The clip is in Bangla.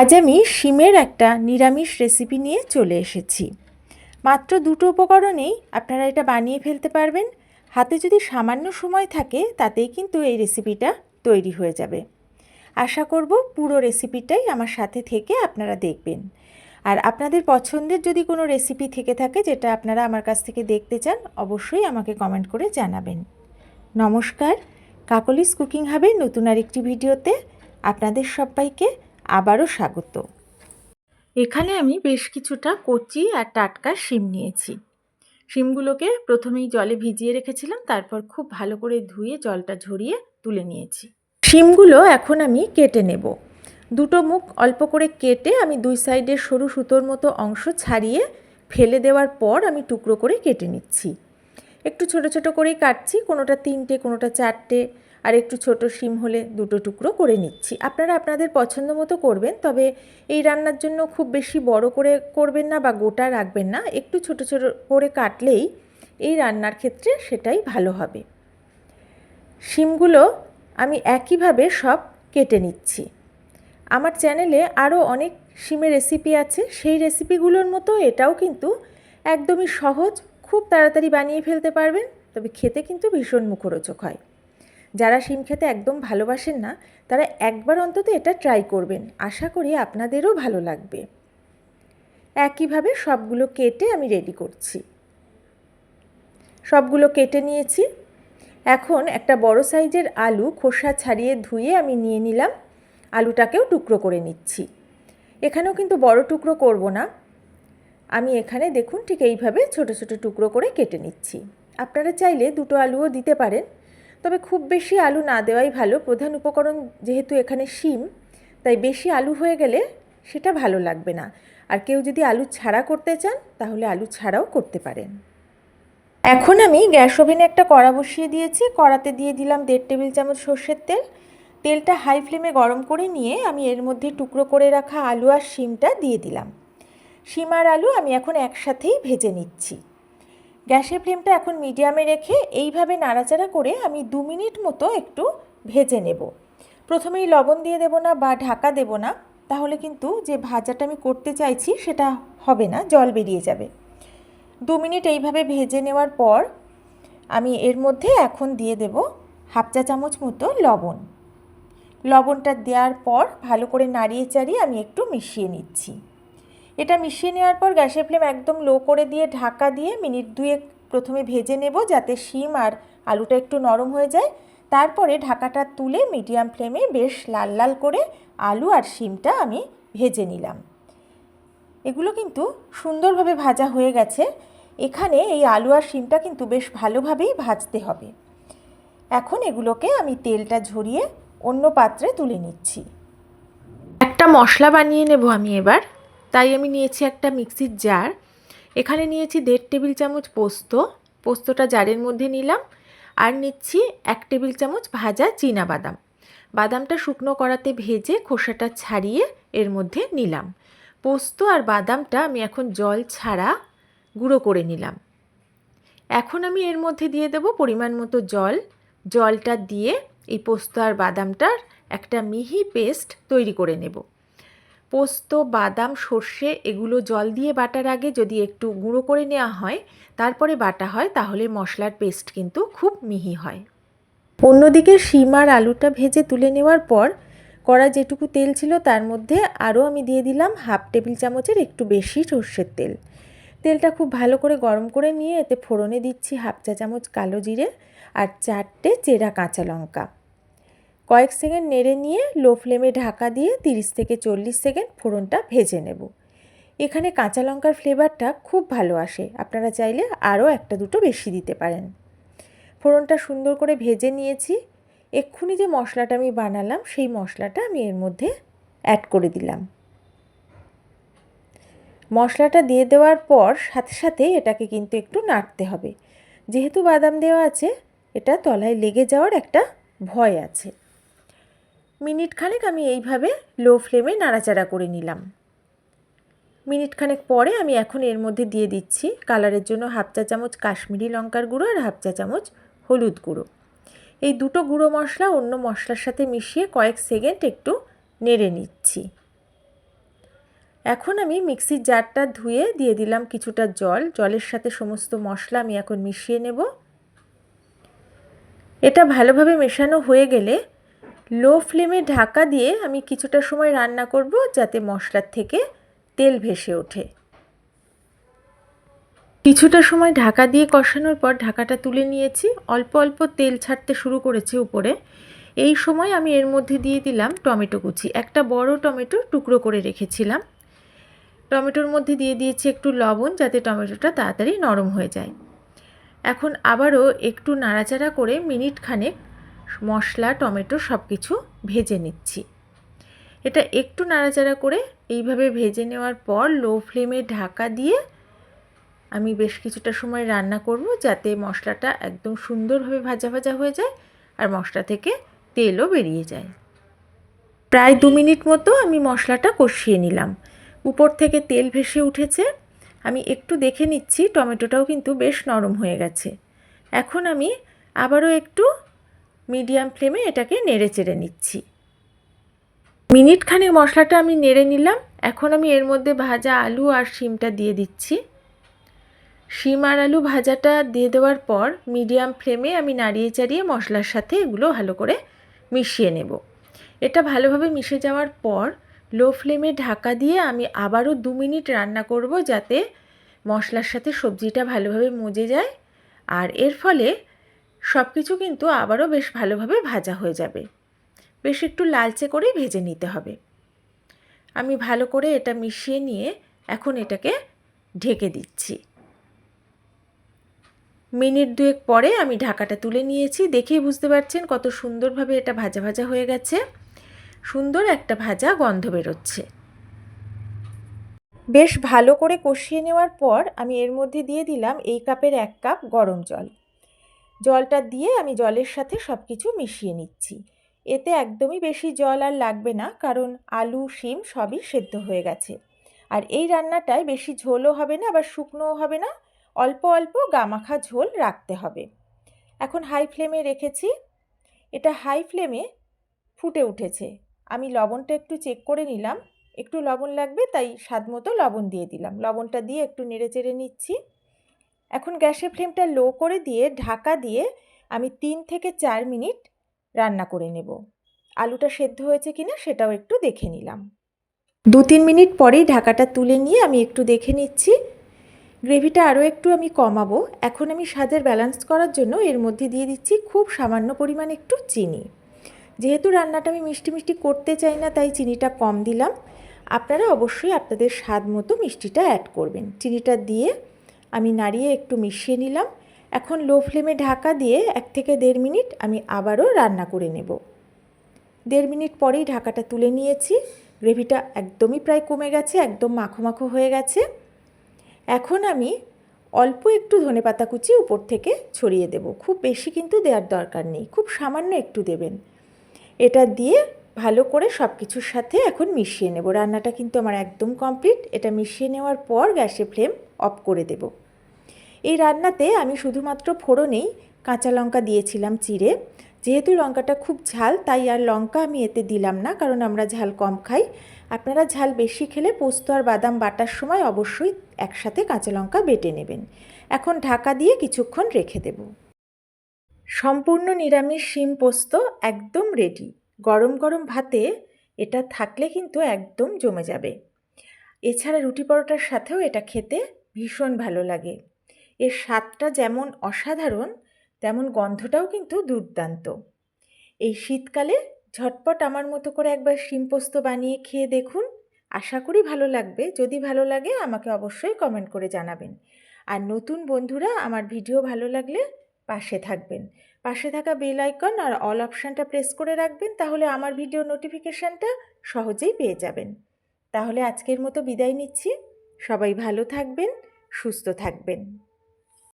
আজ আমি শিমের একটা নিরামিষ রেসিপি নিয়ে চলে এসেছি। মাত্র দুটো উপকরণেই আপনারা এটা বানিয়ে ফেলতে পারবেন। হাতে যদি সামান্য সময় থাকে, তাতেই কিন্তু এই রেসিপিটা তৈরি হয়ে যাবে। আশা করব পুরো রেসিপিটাই আমার সাথে থেকে আপনারা দেখবেন। আর আপনাদের পছন্দের যদি কোনো রেসিপি থেকে থাকে, যেটা আপনারা আমার কাছ থেকে দেখতে চান, অবশ্যই আমাকে কমেন্ট করে জানাবেন। নমস্কার, কাকলিস কুকিং হাবের নতুন আরেকটি ভিডিওতে আপনাদের সবাইকে আবারও স্বাগত। এখানে আমি বেশ কিছুটা কচি আর টাটকা শিম নিয়েছি। শিমগুলোকে প্রথমেই জলে ভিজিয়ে রেখেছিলাম, তারপর খুব ভালো করে ধুয়ে জলটা ঝরিয়ে তুলে নিয়েছি। শিমগুলো এখন আমি কেটে নেব। দুটো মুখ অল্প করে কেটে আমি দুই সাইডের সরু সুতোর মতো অংশ ছাড়িয়ে ফেলে দেওয়ার পর আমি টুকরো করে কেটে নিচ্ছি। একটু ছোট ছোট করেই কাটছি, কোনোটা তিনটে, কোনোটা চারটে, আর একটু ছোট শিম হলে দুটো টুকরো করে নিচ্ছি। আপনারা আপনাদের পছন্দ মতো করবেন, তবে এই রান্নার জন্য খুব বেশি বড় করে করবেন না বা গোটা রাখবেন না, একটু ছোট ছোট করে কাটলেই এই রান্নার ক্ষেত্রে সেটাই ভালো হবে। শিমগুলো আমি একইভাবে সব কেটে নিচ্ছি। আমার চ্যানেলে আরও অনেক শিমের রেসিপি আছে, সেই রেসিপিগুলোর মতো এটাও কিন্তু একদমই সহজ খুব তাড়াতাড়ি বানিয়ে ফেলতে পারবেন, তবে খেতে কিন্তু ভীষণ মুখরোচক হয়। যারা শিম খেতে একদম ভালোবাসেন না, তারা একবার অন্তত এটা ট্রাই করবেন। আশা করি আপনাদেরও ভালো লাগবে। একইভাবে সবগুলো কেটে আমি রেডি করছি। সবগুলো কেটে নিয়েছি। এখন একটা বড় সাইজের আলু খোসা ছাড়িয়ে ধুয়ে আমি নিয়ে নিলাম। আলুটাকেও টুকরো করে নিচ্ছি। এখানেও কিন্তু বড় টুকরো করব না। আমি এখানে দেখুন ঠিক এইভাবে ছোট ছোট টুকরো করে কেটে নিচ্ছি। আপনারা চাইলে দুটো আলুও দিতে পারেন। তবে খুব বেশি আলু না দেওয়াই ভালো। প্রধান উপকরণ যেহেতু এখানে শিম, তাই বেশি আলু হয়ে গেলে সেটা ভালো লাগবে না। আর কেউ যদি আলু ছাড়া করতে চান, তাহলে আলু ছাড়াও করতে পারেন। এখন আমি গ্যাস ওভেনে একটা কড়া বসিয়ে দিয়েছি। কড়াতে দিয়ে দিলাম দেড় টেবিল চামচ সর্ষের তেল। তেলটা হাই ফ্লেমে গরম করে নিয়ে আমি এর মধ্যে টুকরো করে রাখা আলু আর শিমটা দিয়ে দিলাম। শিম আর আলু আমি এখন একসাথেই ভেজে নিচ্ছি। গ্যাসের ফ্লেমটা এখন মিডিয়ামে রেখে এইভাবে নাড়াচাড়া করে আমি দু মিনিট মতো একটু ভেজে নেব। প্রথমেই লবণ দিয়ে দেব না বা ঢাকা দেব না, তাহলে কিন্তু যে ভাজাটা আমি করতে চাইছি সেটা হবে না, জল বেরিয়ে যাবে। দু মিনিট এইভাবে ভেজে নেওয়ার পর আমি এর মধ্যে এখন দিয়ে দেব হাফ চা চামচ মতো লবণ। লবণটা দেওয়ার পর ভালো করে নাড়িয়ে চাড়িয়ে আমি একটু মিশিয়ে নিচ্ছি। এটা মিশিয়ে নেওয়ার পর গ্যাসের ফ্লেম একদম লো করে দিয়ে ঢাকা দিয়ে মিনিট দুয়েক প্রথমে ভেজে নেব যাতে শিম আর আলুটা একটু নরম হয়ে যায়। তারপরে ঢাকাটা তুলে মিডিয়াম ফ্লেমে বেশ লাল লাল করে আলু আর শিমটা আমি ভেজে নিলাম। এগুলো কিন্তু সুন্দরভাবে ভাজা হয়ে গেছে। এখানে এই আলু আর শিমটা কিন্তু বেশ ভালোভাবেই ভাজতে হবে। এখন এগুলোকে আমি তেলটা ঝরিয়ে অন্য পাত্রে তুলে নিচ্ছি। একটা মশলা বানিয়ে নেব আমি এবার। তাই আমি নিয়েছি একটা মিক্সির জার। এখানে নিয়েছি দেড় টেবিল চামচ পোস্ত। পোস্তটা জারের মধ্যে নিলাম আর নিচ্ছি এক টেবিল চামচ ভাজা চীনা বাদাম। বাদামটা শুকনো করাতে ভেজে খোসাটা ছাড়িয়ে এর মধ্যে নিলাম। পোস্ত আর বাদামটা আমি এখন জল ছাড়া গুঁড়ো করে নিলাম। এখন আমি এর মধ্যে দিয়ে দেব পরিমাণ মতো জল। জলটা দিয়ে এই পোস্ত আর বাদামটার একটা মিহি পেস্ট তৈরি করে নেব। পোস্ত, বাদাম, সর্ষে এগুলো জল দিয়ে বাটার আগে যদি একটু গুঁড়ো করে নেওয়া হয়, তারপরে বাটা হয়, তাহলে মশলার পেস্ট কিন্তু খুব মিহি হয়। অন্যদিকে শিম আর আলুটা ভেজে তুলে নেওয়ার পর কড়া যেটুকু তেল ছিল তার মধ্যে আরও আমি দিয়ে দিলাম হাফ টেবিল চামচের একটু বেশি সর্ষের তেল। তেলটা খুব ভালো করে গরম করে নিয়ে এতে ফোড়নে দিচ্ছি হাফ চা চামচ কালো জিরে আর চারটে চেরা কাঁচা লঙ্কা। কয়েক সেকেন্ড নেড়ে নিয়ে লো ফ্লেমে ঢাকা দিয়ে তিরিশ থেকে চল্লিশ সেকেন্ড ফোড়নটা ভেজে নেব। এখানে কাঁচা লঙ্কার ফ্লেভারটা খুব ভালো আসে, আপনারা চাইলে আরও একটা দুটো বেশি দিতে পারেন। ফোড়নটা সুন্দর করে ভেজে নিয়েছি। এক্ষুনি যে মশলাটা আমি বানালাম, সেই মশলাটা আমি এর মধ্যে অ্যাড করে দিলাম। মশলাটা দিয়ে দেওয়ার পর সাথে সাথে এটাকে কিন্তু একটু নাড়তে হবে। যেহেতু বাদাম দেওয়া আছে, এটা তলায় লেগে যাওয়ার একটা ভয় আছে। মিনিট খানেক আমি এইভাবে লো ফ্লেমে নাড়াচাড়া করে নিলাম। মিনিট খানেক পরে আমি এখন এর মধ্যে দিয়ে দিচ্ছি কালারের জন্য হাফ চা চামচ কাশ্মীরি লঙ্কার গুঁড়ো আর হাফ চা চামচ হলুদ গুঁড়ো। এই দুটো গুঁড়ো মশলা অন্য মশলার সাথে মিশিয়ে কয়েক সেকেন্ড একটু নেড়ে নিচ্ছি। এখন আমি মিক্সির জারটা ধুয়ে দিয়ে দিলাম কিছুটা জল। জলের সাথে সমস্ত মশলা আমি এখন মিশিয়ে নেব। এটা ভালোভাবে মেশানো হয়ে গেলে লো ফ্লেমে ঢাকা দিয়ে আমি কিছুটা সময় রান্না করব যাতে মশলার থেকে তেল ভেসে ওঠে। কিছুটা সময় ঢাকা দিয়ে কষানোর পর ঢাকাটা তুলে নিয়েছি। অল্প অল্প তেল ছাড়তে শুরু করেছে উপরে। এই সময় আমি এর মধ্যে দিয়ে দিলাম টমেটো কুচি। একটা বড় টমেটো টুকরো করে রেখেছিলাম। টমেটোর মধ্যে দিয়ে দিয়েছি একটু লবণ যাতে টমেটোটা তাড়াতাড়ি নরম হয়ে যায়। এখন আবারও একটু নাড়াচাড়া করে মিনিট খানেক মশলা, টমেটো সব কিছু ভেজে নিচ্ছি। এটা একটু নাড়াচাড়া করে এইভাবে ভেজে নেওয়ার পর লো ফ্লেমে ঢাকা দিয়ে আমি বেশ কিছুটা সময় রান্না করব যাতে মশলাটা একদম সুন্দরভাবে ভাজা ভাজা হয়ে যায় আর মশলা থেকে তেলও বেরিয়ে যায়। প্রায় দু মিনিট মতো আমি মশলাটা কষিয়ে নিলাম। উপর থেকে তেল ভেসে উঠেছে। আমি একটু দেখে নিচ্ছি, টমেটোটাও কিন্তু বেশ নরম হয়ে গেছে। এখন আমি আবারও একটু মিডিয়াম ফ্লেমে এটাকে নেড়ে চেড়ে নিচ্ছি। মিনিট খানেক মশলাটা আমি নেড়ে নিলাম। এখন আমি এর মধ্যে ভাজা আলু আর শিমটা দিয়ে দিচ্ছি। শিম আর আলু ভাজাটা দিয়ে দেওয়ার পর মিডিয়াম ফ্লেমে আমি নাড়িয়ে চাড়িয়ে মশলার সাথে এগুলো ভালো করে মিশিয়ে নেব। এটা ভালোভাবে মিশে যাওয়ার পর লো ফ্লেমে ঢাকা দিয়ে আমি আবারও দু মিনিট রান্না করব যাতে মশলার সাথে সবজিটা ভালোভাবে মজে যায়। আর এর ফলে সব কিছু কিন্তু আবারও বেশ ভালোভাবে ভাজা হয়ে যাবে। বেশ একটু লালচে করে ভেজে নিতে হবে। আমি ভালো করে এটা মিশিয়ে নিয়ে এখন এটাকে ঢেকে দিচ্ছি। মিনিট দুয়েক পরে আমি ঢাকাটা তুলে নিয়েছি। দেখেই বুঝতে পারছেন কত সুন্দরভাবে এটা ভাজা ভাজা হয়ে গেছে। সুন্দর একটা ভাজা গন্ধ বেরোচ্ছে। বেশ ভালো করে কষিয়ে নেওয়ার পর আমি এর মধ্যে দিয়ে দিলাম এই কাপের এক কাপ গরম জল। জলটা দিয়ে আমি জলের সাথে সব কিছু মিশিয়ে নিচ্ছি। এতে একদমই বেশি জল আর লাগবে না, কারণ আলু, শিম সবই সেদ্ধ হয়ে গেছে। আর এই রান্নাটায় বেশি ঝোলও হবে না, আবার শুকনোও হবে না, অল্প অল্প গামাখা ঝোল রাখতে হবে। এখন হাই ফ্লেমে রেখেছি। এটা হাই ফ্লেমে ফুটে উঠেছে। আমি লবণটা একটু চেক করে নিলাম। একটু লবণ লাগবে, তাই স্বাদ মতো লবণ দিয়ে দিলাম। লবণটা দিয়ে একটু নেড়ে চেড়ে নিচ্ছি। এখন গ্যাসের ফ্লেমটা লো করে দিয়ে ঢাকা দিয়ে আমি তিন থেকে চার মিনিট রান্না করে নেব। আলুটা সেদ্ধ হয়েছে কিনা সেটাও একটু দেখে নিলাম। দু তিন মিনিট পরেই ঢাকাটা তুলে নিয়ে আমি একটু দেখে নিচ্ছি। গ্রেভিটা আরও একটু আমি কমাবো। এখন আমি স্বাদের ব্যালেন্স করার জন্য এর মধ্যে দিয়ে দিচ্ছি খুব সামান্য পরিমাণ একটু চিনি। যেহেতু রান্নাটা আমি মিষ্টি মিষ্টি করতে চাই না, তাই চিনিটা কম দিলাম। আপনারা অবশ্যই আপনাদের স্বাদ মতো মিষ্টিটা অ্যাড করবেন। চিনিটা দিয়ে আমি নাড়িয়ে একটু মিশিয়ে নিলাম। এখন লো ফ্লেমে ঢাকা দিয়ে এক থেকে দেড় মিনিট আমি আবারও রান্না করে নেব। দেড় মিনিট পরেই ঢাকাটা তুলে নিয়েছি। গ্রেভিটা একদমই প্রায় কমে গেছে, একদম মাখো মাখো হয়ে গেছে। এখন আমি অল্প একটু ধনে পাতা কুচি উপর থেকে ছড়িয়ে দেব। খুব বেশি কিন্তু দেওয়ার দরকার নেই, খুব সামান্য একটু দেবেন। এটা দিয়ে ভালো করে সব কিছুর সাথে এখন মিশিয়ে নেব। রান্নাটা কিন্তু আমার একদম কমপ্লিট। এটা মিশিয়ে নেওয়ার পর গ্যাসের ফ্লেম অফ করে দেব। এই রান্নাতে আমি শুধুমাত্র ফোড়নেই কাঁচা লঙ্কা দিয়েছিলাম চিড়ে। যেহেতু লঙ্কাটা খুব ঝাল, তাই আর লঙ্কা আমি এতে দিলাম না, কারণ আমরা ঝাল কম খাই। আপনারা ঝাল বেশি খেলে পোস্ত আর বাদাম বাটার সময় অবশ্যই একসাথে কাঁচা লঙ্কা বেটে নেবেন। এখন ঢাকা দিয়ে কিছুক্ষণ রেখে দেব। সম্পূর্ণ নিরামিষ শিম পোস্ত একদম রেডি গরম গরম ভাতে এটা থাকলে কিন্তু একদম জমে যাবে। এছাড়া রুটি পরোটার সাথেও এটা খেতে ভীষণ ভালো লাগে। এর স্বাদটা যেমন অসাধারণ, তেমন গন্ধটাও কিন্তু দুর্দান্ত। এই শীতকালে ঝটপট আমার মতো করে একবার শিম পোস্ত বানিয়ে খেয়ে দেখুন। আশা করি ভালো লাগবে। যদি ভালো লাগে, আমাকে অবশ্যই কমেন্ট করে জানাবেন। আর নতুন বন্ধুরা, আমার ভিডিও ভালো লাগলে পাশে থাকবেন। পাশে থাকা বেল আইকন আর অল অপশানটা প্রেস করে রাখবেন, তাহলে আমার ভিডিও নোটিফিকেশানটা সহজেই পেয়ে যাবেন। তাহলে আজকের মতো বিদায় নিচ্ছি। সবাই ভালো থাকবেন, সুস্থ থাকবেন।